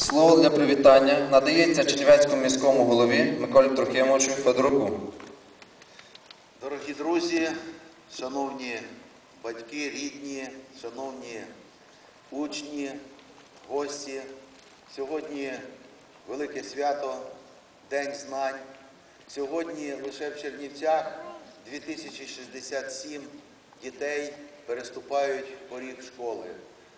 Слово для привітання надається Чернівецькому міському голові Миколі Трохимовичу Федоруку. Дорогі друзі, шановні батьки, рідні, шановні учні, гості, сьогодні велике свято, День знань. Сьогодні лише в Чернівцях 2067 дітей переступають поріг школи.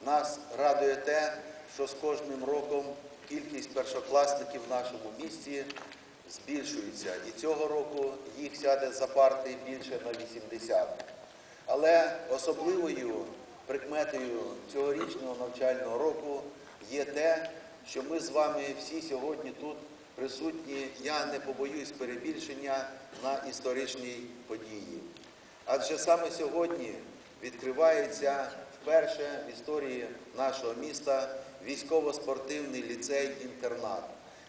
Нас радує те, що з кожним роком кількість першокласників в нашому місті збільшується. І цього року їх сяде за парти більше на 80. Але особливою прикметою цьогорічного навчального року є те, що ми з вами всі сьогодні тут присутні, я не побоюсь перебільшення на історичній події. Адже саме сьогодні відкривається вперше в історії нашого міста військово-спортивний ліцей-інтернат,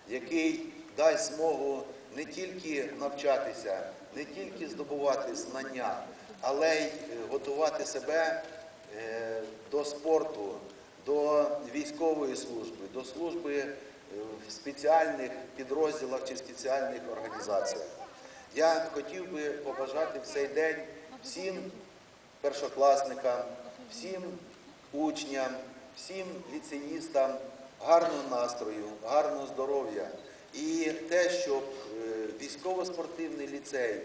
який дасть змогу не тільки навчатися, не тільки здобувати знання, але й е, готувати себе е, до спорту, до військової служби, до служби е, в спеціальних підрозділах чи спеціальних організаціях. Я хотів би побажати в цей день всім першокласникам, всім учням, всім ліцеїстам гарного настрою, гарного здоров'я. І те, щоб е, військово-спортивний ліцей, е,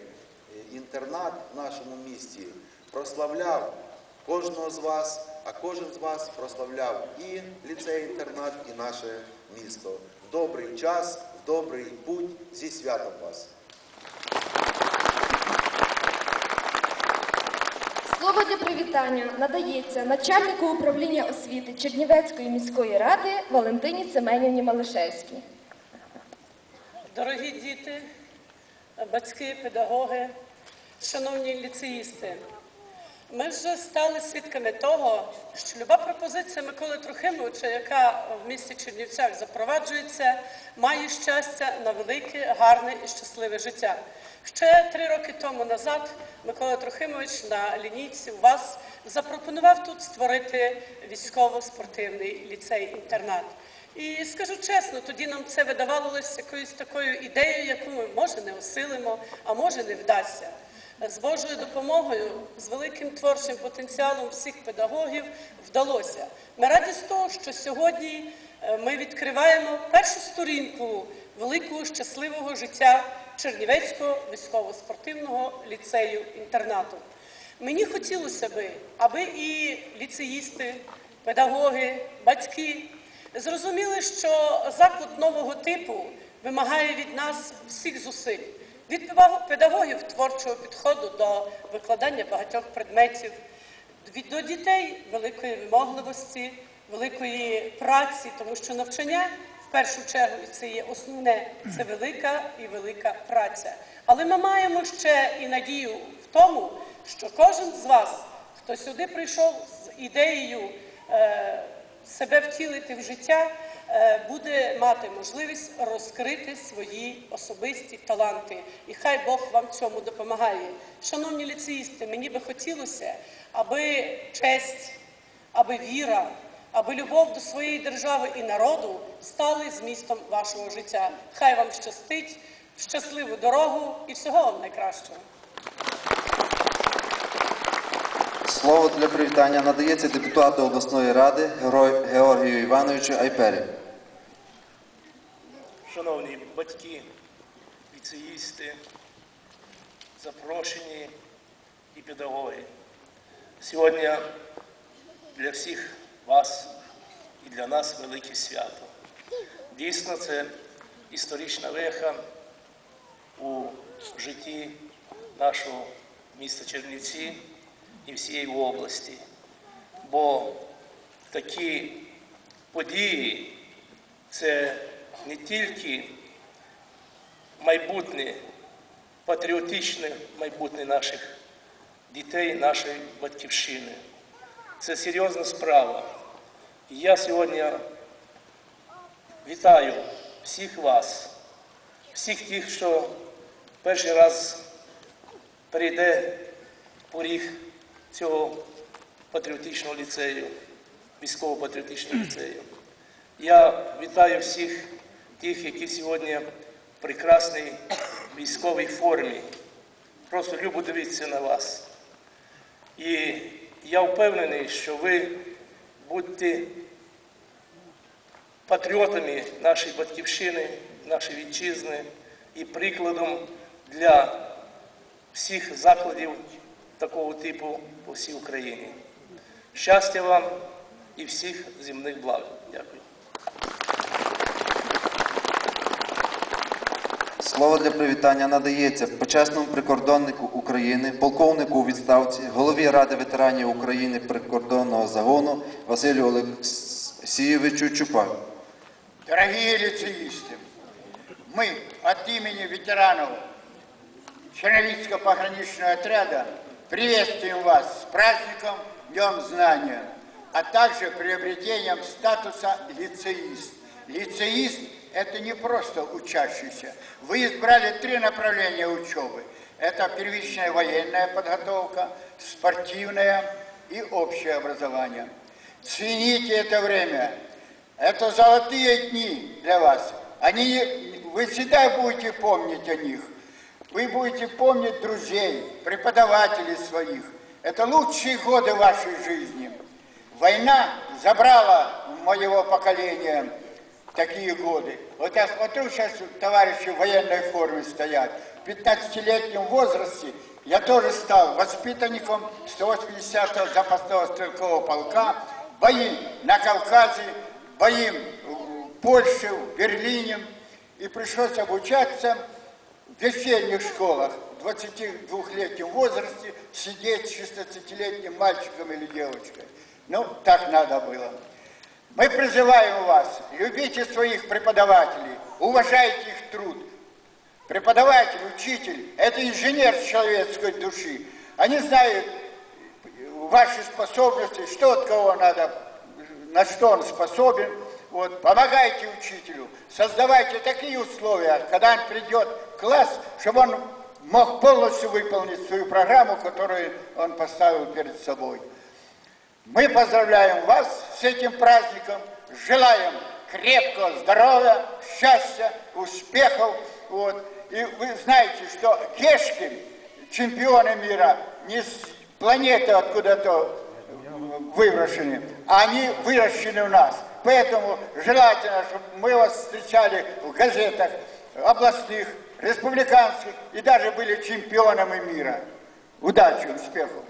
інтернат в нашому місті прославляв кожного з вас, а кожен з вас прославляв і ліцей-інтернат, і наше місто. В добрий час, в добрий путь зі святом вас. Слово для привітання надається начальнику управління освіти Чернівецької міської ради Валентині Семенівні Малишевській. Дорогі діти, батьки, педагоги, шановні ліцеїсти, ми вже стали свідками того, що люба пропозиція Миколи Трохимовича, яка в місті Чернівцях запроваджується, має щастя на велике, гарне і щасливе життя. Ще три роки тому назад Микола Трохимович на лінійці у вас запропонував тут створити військово-спортивний ліцей-інтернат. І скажу чесно, тоді нам це видавалося якоюсь такою ідеєю, яку ми може не осилимо, а може не вдасться. З Божою допомогою, з великим творчим потенціалом всіх педагогів вдалося. Ми раді з того, що сьогодні е, ми відкриваємо першу сторінку великого щасливого життя Чернівецького військово-спортивного ліцею інтернату. Мені хотілося би, аби і ліцеїсти, педагоги, батьки зрозуміли, що заклад нового типу вимагає від нас всіх зусиль. Від педагогів творчого підходу до викладання багатьох предметів, від до дітей великої вимогливості, великої праці, тому що навчання в першу чергу і це є основне, це велика і велика праця. Але ми маємо ще і надію в тому, що кожен з вас, хто сюди прийшов з ідеєю е, себе втілити в життя, е, буде мати можливість розкрити свої особисті таланти. І хай Бог вам цьому допомагає. Шановні ліцеїсти, мені би хотілося, аби честь, аби віра, аби любов до своєї держави і народу стали змістом вашого життя. Хай вам щастить, щасливу дорогу і всього вам найкращого. Слово для привітання надається депутату обласної ради Георгію Івановичу Айпері. Шановні батьки, ліцеїсти, запрошені і педагоги. Сьогодні для всіх вас і для нас велике свято. Дійсно, це історична веха у житті нашого міста Чернівці і всієї області. Бо такі події це не тільки майбутнє, патріотичне майбутнє наших дітей, нашої батьківщини. Це серйозна справа. І я сьогодні вітаю всіх вас, всіх тих, що перший раз перейде поріг цього патріотичного ліцею, військово-патріотичного ліцею. Я вітаю всіх тих, які сьогодні в прекрасній військовій формі. Просто любо дивитися на вас. І я впевнений, що ви будете патріотами нашої батьківщини, нашої вітчизни і прикладом для всіх закладів такого типу по всій Україні. Щастя вам і всіх земних благ. Дякую. Слово для привітання надається почесному прикордоннику України, полковнику у відставці, голові Ради ветеранів України прикордонного загону Василю Олексійовичу Чупаку. Дорогие лицеисты, мы от имени ветеранов Черновицкого пограничного отряда приветствуем вас с праздником Днем Знания, а также приобретением статуса лицеист. Лицеист – это не просто учащийся. Вы избрали три направления учебы. Это первичная военная подготовка, спортивная и общее образование. Цените это время. Это золотые дни для вас. Они, вы всегда будете помнить о них. Вы будете помнить друзей, преподавателей своих. Это лучшие годы вашей жизни. Война забрала моего поколения такие годы. Вот я смотрю, сейчас товарищи в военной форме стоят. В 15-летнем возрасте я тоже стал воспитанником 180-го запасного стрелкового полка. Бои на Кавказе, бои в Польше, в Берлине. И пришлось обучаться в вечерних школах в 22-летнем возрасте сидеть с 16-летним мальчиком или девочкой. Ну, так надо было. Мы призываем вас, любите своих преподавателей, уважайте их труд. Преподаватель, учитель – это инженер человеческой души. Они знают ваши способности, что от кого надо, на что он способен. Вот, помогайте учителю, создавайте такие условия, когда он придет в класс, чтобы он мог полностью выполнить свою программу, которую он поставил перед собой. Мы поздравляем вас с этим праздником, желаем крепкого здоровья, счастья, успехов. Вот. И вы знаете, что Гешкин, чемпионы мира, не с планеты откуда-то выброшены, а они выращены у нас. Поэтому желательно, чтобы мы вас встречали в газетах областных, республиканских и даже были чемпионами мира. Удачи, успехов!